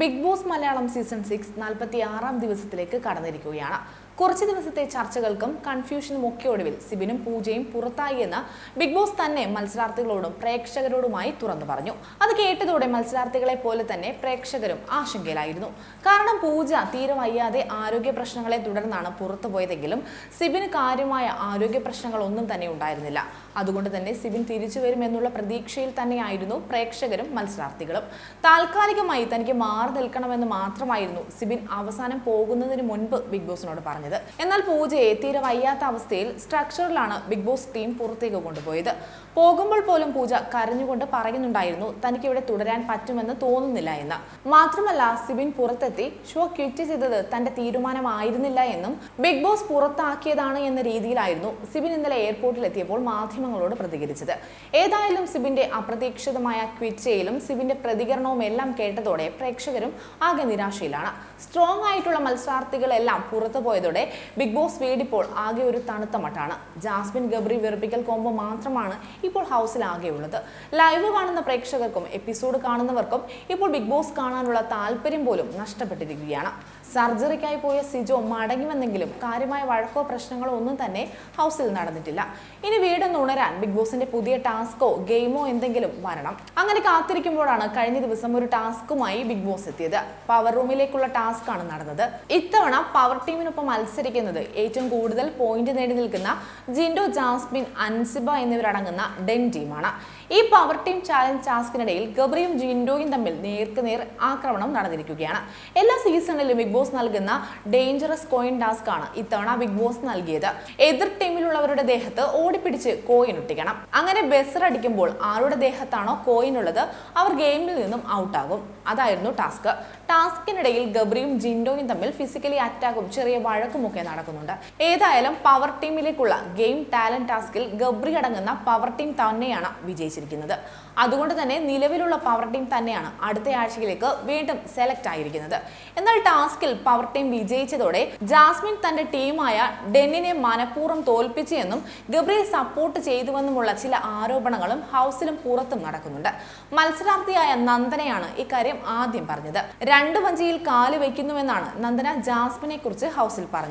Bigg Boss Malayalam season six നാൽപ്പത്തി ആറാം ദിവസത്തിലേക്ക് കടന്നിരിക്കുകയാണ്. കുറച്ച് ദിവസത്തെ ചർച്ചകൾക്കും കൺഫ്യൂഷനും ഒക്കെ ഒടുവിൽ സിബിനും പൂജയും പുറത്തായി എന്ന് ബിഗ് ബോസ് തന്നെ മത്സരാർത്ഥികളോടും പ്രേക്ഷകരോടുമായി തുറന്നു പറഞ്ഞു. അത് കേട്ടതോടെ മത്സരാർത്ഥികളെ പോലെ തന്നെ പ്രേക്ഷകരും ആശങ്കയിലായിരുന്നു. കാരണം പൂജ തീരെ വയ്യാതെ ആരോഗ്യ പ്രശ്നങ്ങളെ തുടർന്നാണ് പുറത്തു പോയതെങ്കിലും സിബിന് കാര്യമായ ആരോഗ്യ പ്രശ്നങ്ങളൊന്നും തന്നെ ഉണ്ടായിരുന്നില്ല. അതുകൊണ്ട് തന്നെ സിബിൻ തിരിച്ചു വരുമെന്നുള്ള പ്രതീക്ഷയിൽ തന്നെയായിരുന്നു പ്രേക്ഷകരും മത്സരാർത്ഥികളും. താൽക്കാലികമായി തനിക്ക് മാറി നിൽക്കണമെന്ന് മാത്രമായിരുന്നു സിബിൻ അവസാനം പോകുന്നതിന് മുൻപ് ബിഗ് ബോസിനോട് പറഞ്ഞത്. എന്നാൽ പൂജയെ തീരെ വയ്യാത്ത അവസ്ഥയിൽ സ്ട്രക്ചറിലാണ് ബിഗ് ബോസ് ടീം പുറത്തേക്ക് കൊണ്ടുപോയത്. പോകുമ്പോൾ പോലും പൂജ കരഞ്ഞുകൊണ്ട് പറയുന്നുണ്ടായിരുന്നു തനിക്ക് ഇവിടെ തുടരാൻ പറ്റുമെന്ന് തോന്നുന്നില്ല എന്ന്. മാത്രമല്ല സിബിൻ പുറത്തെത്തി ഷോ ക്വിറ്റ് ചെയ്തത് തന്റെ തീരുമാനമായിരുന്നില്ല എന്നും ബിഗ് ബോസ് പുറത്താക്കിയതാണ് എന്ന രീതിയിലായിരുന്നു സിബിൻ ഇന്നലെ എയർപോർട്ടിൽ എത്തിയപ്പോൾ മാധ്യമങ്ങളോട് പ്രതികരിച്ചത്. ഏതായാലും സിബിന്റെ അപ്രതീക്ഷിതമായ ക്വിറ്റയിലും സിബിന്റെ പ്രതികരണവും എല്ലാം കേട്ടതോടെ പ്രേക്ഷകരും ആകെ നിരാശയിലാണ്. സ്ട്രോങ് ആയിട്ടുള്ള മത്സരാർത്ഥികളെല്ലാം പുറത്തു പോയതോടെ ബിഗ് ബോസ് വീടിപ്പോൾ ആകെ ഒരു തണുത്ത മട്ടാണ്. ജാസ്മിൻ ഗബ്രി വെറുപ്പിക്കൽ കോംബോ മാത്രമാണ് ഇപ്പോൾ ഹൗസിൽ ആകെയുള്ളത് ലൈവ് കാണുന്ന പ്രേക്ഷകർക്കും എപ്പിസോഡ് കാണുന്നവർക്കും ഇപ്പോൾ ബിഗ് ബോസ് കാണാനുള്ള താല്പര്യം പോലും നഷ്ടപ്പെട്ടിരിക്കുകയാണ്. സർജറിക്കായി പോയ സിജോ മടങ്ങുമെന്നെങ്കിലും കാര്യമായ വഴക്കോ പ്രശ്നങ്ങളോ ഒന്നും തന്നെ ഹൗസിൽ നടന്നിട്ടില്ല. ഇനി വീടൊന്ന് ഉണരാൻ ബിഗ് ബോസിന്റെ പുതിയ ടാസ്കോ ഗെയിമോ എന്തെങ്കിലും വരണം. അങ്ങനെ കാത്തിരിക്കുമ്പോഴാണ് കഴിഞ്ഞ ദിവസം ഒരു ടാസ്കുമായി ബിഗ് ബോസ് എത്തിയത്. പവർ റൂമിലേക്കുള്ള ടാസ്ക് ആണ് നടന്നത്. ഇത്തവണ പവർ ടീമിനൊപ്പം മത്സരിക്കുന്നത്. ഏറ്റവും കൂടുതൽ പോയിന്റ് നേടി നിൽക്കുന്ന ജിൻഡോ ജാസ്മിൻ അൻസിബ എന്നിവരടങ്ങുന്ന ഡെൻ ടീമാണ്. ഈ പവർ ടീം ചാലഞ്ച് ടാസ്കിനിടയിൽ ഗബ്രിയും ജിൻഡോയും തമ്മിൽ നേർക്കുനേർ ആക്രമണം നടന്നിരിക്കുകയാണ്. എല്ലാ സീസണിലും ബിഗ് ബോസ് നൽകുന്ന ഡേഞ്ചറസ് കോയിൻ ടാസ്ക് ആണ് ഇത്തവണ ബിഗ് ബോസ് നൽകിയത്. എതിർ ടീമിലുള്ളവരുടെ ദേഹത്ത് ഓടിപ്പിടിച്ച് കോയിൻ ഒട്ടിക്കണം. അങ്ങനെ ബെസർ അടിക്കുമ്പോൾ ആരുടെ ദേഹത്താണോ കോയിൻ ഉള്ളത് അവർ ഗെയിമിൽ നിന്നും ഔട്ട് ആകും. അതായിരുന്നു ടാസ്ക് ടാസ്കിനിടയിൽ ഗബ്രിയും ജിൻഡോയും തമ്മിൽ ഫിസിക്കലി അറ്റാക്കും ചെറിയ വഴക്കുമൊക്കെ നടക്കുന്നുണ്ട്. ഏതായാലും പവർ ടീമിലേക്കുള്ള ഗെയിം ടാലന്റ് ടാസ്കിൽ ഗബ്രി അടങ്ങുന്ന പവർ ടീം തന്നെയാണ് വിജയിച്ചിരിക്കുന്നത്. അതുകൊണ്ട് തന്നെ നിലവിലുള്ള പവർ ടീം തന്നെയാണ് അടുത്ത ആഴ്ചയിലേക്ക് വീണ്ടും സെലക്ട് ആയിരിക്കുന്നത്. എന്നാൽ ടാസ്കിൽ പവർ ടീം വിജയിച്ചതോടെ ജാസ്മിൻ തന്റെ ടീമായ ഡെന്നിനെ മനഃപൂർവം തോൽപ്പിച്ചു എന്നും ഗബ്രിയെ സപ്പോർട്ട് ചെയ്തുവെന്നുമുള്ള ചില ആരോപണങ്ങളും ഹൗസിലും പുറത്തും നടക്കുന്നുണ്ട്. മത്സരാർത്ഥിയായ നന്ദനയാണ് ഇക്കാര്യം ആദ്യം പറഞ്ഞത്. രണ്ട് വഞ്ചിയിൽ കാൽ വയ്ക്കുന്നുവെന്നാണ് നന്ദന ജാസ്മിനെ കുറിച്ച് ഹൗസിൽ പറഞ്ഞത്.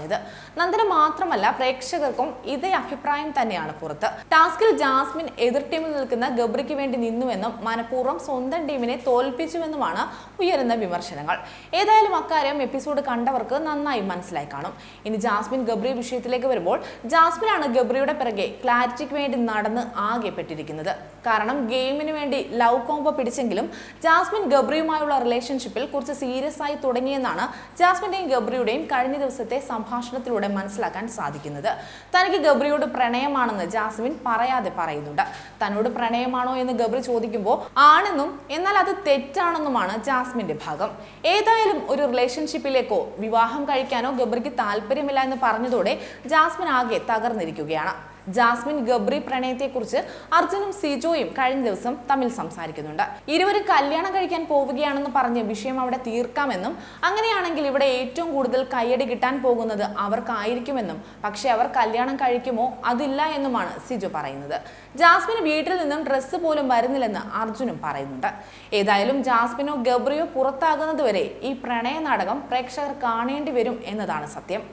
നന്ദന മാത്രമല്ല പ്രേക്ഷകർക്കും ഇതേ അഭിപ്രായം തന്നെയാണ് പുറത്ത്. ടാസ്കിൽ ജാസ്മിൻ എതിർ ടീമിൽ നിൽക്കുന്ന ഗബ്രിക്ക് വേണ്ടി നിന്നുവെന്നും മനഃപൂർവം സ്വന്തം ടീമിനെ തോൽപ്പിച്ചുവെന്നുമാണ് ഉയരുന്ന വിമർശനങ്ങൾ. ഏതായാലും അക്കാര്യം എപ്പിസോഡ് കണ്ടവർക്ക് നന്നായി മനസ്സിലായി കാണും. ഇനി ജാസ്മിൻ ഗബ്രി വിഷയത്തിലേക്ക് വരുമ്പോൾ ജാസ്മിനാണ് ഗബ്രിയുടെ പിറകെ ക്ലാരിറ്റിക്ക് വേണ്ടി നടന്ന് ആകെ പെട്ടിരിക്കുന്നത്. കാരണം ഗെയിമിന് വേണ്ടി ലവ് കോംബോ പിടിച്ചെങ്കിലും ജാസ്മിൻ ഗബ്രിയുമായുള്ള റിലേഷൻഷിപ്പിൽ കുറച്ച് സീരിയസ് ആയി തുടങ്ങിയെന്നാണ് ജാസ്മിന്റെയും ഗബ്രിയുടെയും കഴിഞ്ഞ ദിവസത്തെ സംഭാഷണത്തിലൂടെ മനസ്സിലാക്കാൻ സാധിക്കുന്നത്. തനിക്ക് ഗബ്രിയോട് പ്രണയമാണെന്ന് ജാസ്മിൻ പറയാതെ പറയുന്നുണ്ട്. തന്നോട് പ്രണയമാണോ എന്ന് ഗബ്രി ചോദിക്കുമ്പോൾ ആണെന്നും എന്നാൽ അത് തെറ്റാണെന്നുമാണ് ജാസ്മിന്റെ ഭാഗം. ഏതായാലും ഒരു റിലേഷൻഷിപ്പിലേക്കോ വിവാഹം കഴിക്കാനോ ഗബ്രിക്ക് താല്പര്യമില്ല എന്ന് പറഞ്ഞതോടെ ജാസ്മിൻ ആകെ തകർന്നിരിക്കുകയാണ്. ജാസ്മിൻ ഗബ്രി പ്രണയത്തെക്കുറിച്ച് അർജുനും സിജോയും കഴിഞ്ഞ ദിവസം തമ്മിൽ സംസാരിക്കുന്നുണ്ട്. ഇരുവരും കല്യാണം കഴിക്കാൻ പോവുകയാണെന്ന് പറഞ്ഞ് വിഷയം അവിടെ തീർക്കാമെന്നും അങ്ങനെയാണെങ്കിൽ ഇവിടെ ഏറ്റവും കൂടുതൽ കയ്യടി കിട്ടാൻ പോകുന്നത് അവർക്കായിരിക്കുമെന്നും പക്ഷെ അവർ കല്യാണം കഴിക്കുമോ അതില്ല എന്നുമാണ് സിജു പറയുന്നത്. ജാസ്മിന് വീട്ടിൽ നിന്നും ഡ്രസ്സ് പോലും വരുന്നില്ലെന്ന് അർജുനും പറയുന്നുണ്ട്. ഏതായാലും ജാസ്മിനോ ഗബ്രിയോ പുറത്താകുന്നതുവരെ ഈ പ്രണയ നാടകം പ്രേക്ഷകർ കാണേണ്ടി വരും എന്നതാണ് സത്യം.